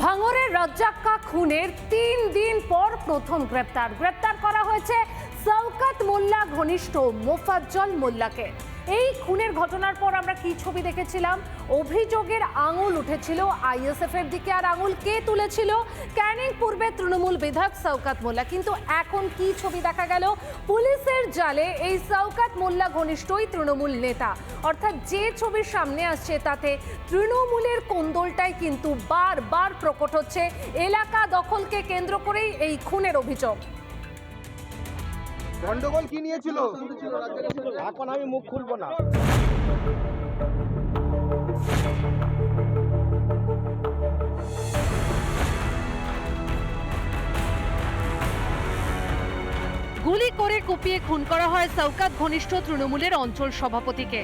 ভাঙরের রাজ্জাক্কা খুনের তিন দিন পর প্রথম গ্রেপ্তার। গ্রেপ্তার করা হয়েছে সৌকাত মোল্লা, ঘনিষ্ঠ মোফাজ্জল মোল্লাকে। এই খুনের ঘটনার পর আমরা কি ছবি দেখেছিলাম? অভিযোগের আঙুল উঠেছিল আইএসএফ এর দিকে। আর আঙুল কে তুলেছিল? ক্যানিং পূর্বে তৃণমূল বিধায়ক সৌকাত মোল্লা। কিন্তু এখন কি ছবি দেখা গেল? পুলিশের জালে এই সৌকাত মোল্লা ঘনিষ্ঠই তৃণমূল নেতা। অর্থাৎ যে ছবির সামনে আসছে তাতে তৃণমূলের কোন্দলটাই কিন্তু বারবার প্রকট হচ্ছে। এলাকা দখলকে কেন্দ্র করেই এই খুনের অভিযোগ। গন্ডগোল কি নিয়েছিল? এখন আমি মুখ খুলবো না। গুলি করে কুপিয়ে খুন করা হয় সৌকাত ঘনিষ্ঠ তৃণমূলের অঞ্চল সভাপতিকে।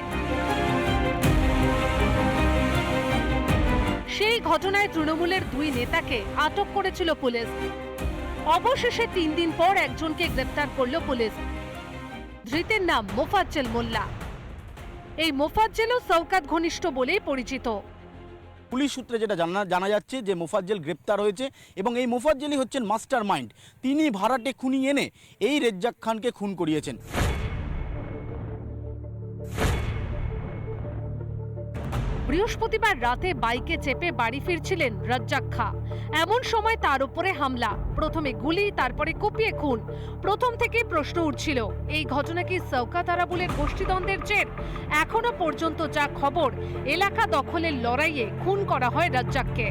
সেই ঘটনায় তৃণমূলের দুই নেতাকে আটক করেছিল পুলিশ। অবশেষে তিন দিন পর একজনকে গ্রেপ্তার করল পুলিশ। ধৃতের নাম মোফাজ্জেল মোল্লা। এই মোফাজ্জেলও সৌকাত ঘনিষ্ঠ বলেই পরিচিত। পুলিশ সূত্রে যেটা জানা জানা যাচ্ছে যে মোফাজ্জেল গ্রেপ্তার হয়েছে এবং এই মোফাজ্জেলই হচ্ছেন মাস্টার মাইন্ড তিনি ভাড়াটে খুনি এনে এই রেজ্জাক খানকে খুন করিয়েছেন। বৃহস্পতিবার রাতে বাইকে চেপে বাড়ি ফিরছিলেন রাজ্জাক খা। এমন সময় তার উপরে হামলা। প্রথমে গুলি তারপরে কুপিয়ে খুন। প্রথম থেকে প্রশ্ন উঠছিল এই ঘটনা কি সৌকাত আরাবুলের গোষ্ঠীদ্বন্দ্বের জের? এখনও পর্যন্ত যা খবর এলাকা দখলের লড়াইয়ে খুন করা হয় রাজ্জাককে।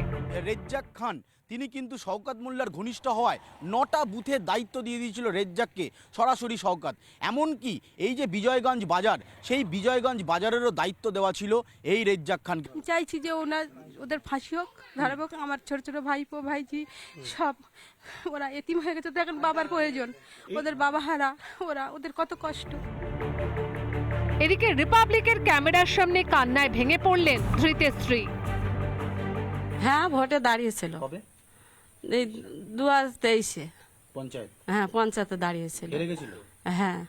রেজ্জাক খান তিনি কিন্তু শওকাত মোল্লার ঘনিষ্ঠ হওয়ায় নটা বুথের দায়িত্ব দিয়ে দিয়েছিল রেজ্জাককে সরাসরি শওকাত এমনকি এই যে বিজয়গঞ্জ বাজার সেই বিজয়গঞ্জ বাজারেরও দায়িত্ব দেওয়া ছিল এই রেজ্জাক খানকে। চাইছি যে ওনার ওদের ফাঁসি হোক ধরা হোক আমার ছোট ছোট ভাইপো ভাইজি সব। ওরা এতিম হয়ে গেছে। দেখেন বাবার প্রয়োজন। ওদের বাবা হারা ওরা ওদের কত কষ্ট। এদিকে রিপাবলিকের ক্যামেরার সামনে কান্নায় ভেঙে পড়লেন ধৃতের স্ত্রী। হ্যাঁ ভোটে দাঁড়িয়েছিল। কবে? এই দু হাজার তেইশে। পঞ্চায়েত? হ্যাঁ পঞ্চায়েতে দাঁড়িয়েছিল। হেরে হ্যাঁ।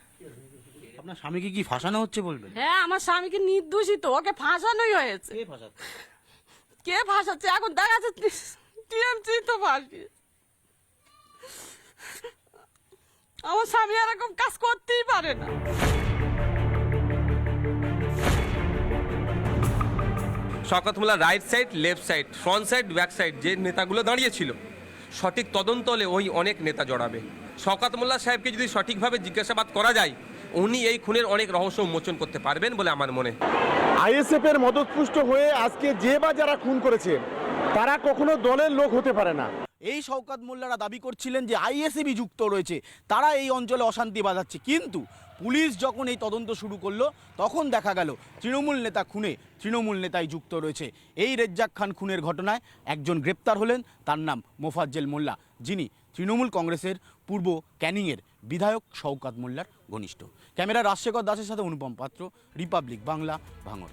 আপনার স্বামীকে কি ফাঁসানো হচ্ছে বলবেন? হ্যাঁ আমার স্বামীকে নির্দোষিত ওকে ফাঁসানোই হয়েছে। কে ভাসাচ্ছে? এখন দেখা যাচ্ছে টিএমসি তো ভাসি আমার স্বামী এরকম কাজ করতেই পারে না। শকতমুলা right side left side front side back side যে নেতাগুলো দাঁড়িয়েছিল সঠিক তদন্ত হলে ওই অনেক নেতা জড়াবে শওকাত মোল্লা সাহেবকে যদি সঠিকভাবে জিজ্ঞাসাবাদ করা যায়, উনি এই খুনের অনেক রহস্য উন্মোচন করতে পারবেন বলে আমার মনে। আইএসএফ এর মদতপুষ্ট হয়ে আজকে যে বা যারা খুন করেছে, তারা কখনো দলের লোক হতে পারে না এই শওকাত মোল্লারা দাবি করছিলেন যে আইএসএবি যুক্ত রয়েছে, তারা এই অঞ্চলে অশান্তি বাঁধাচ্ছে। কিন্তু পুলিশ যখন এই তদন্ত শুরু করল, তখন দেখা গেল তৃণমূল নেতা খুনে তৃণমূল নেতাই যুক্ত রয়েছে। এই রেজ্জাক খান খুনের ঘটনায় একজন গ্রেপ্তার হলেন, তার নাম মোফাজ্জেল মোল্লা, যিনি তৃণমূল কংগ্রেসের পূর্ব ক্যানিংয়ের বিধায়ক শওকাত মোল্লার ঘনিষ্ঠ। ক্যামেরা রাজশেখর দাসের সাথে অনুপম পাত্র, রিপাবলিক বাংলা ভাঙর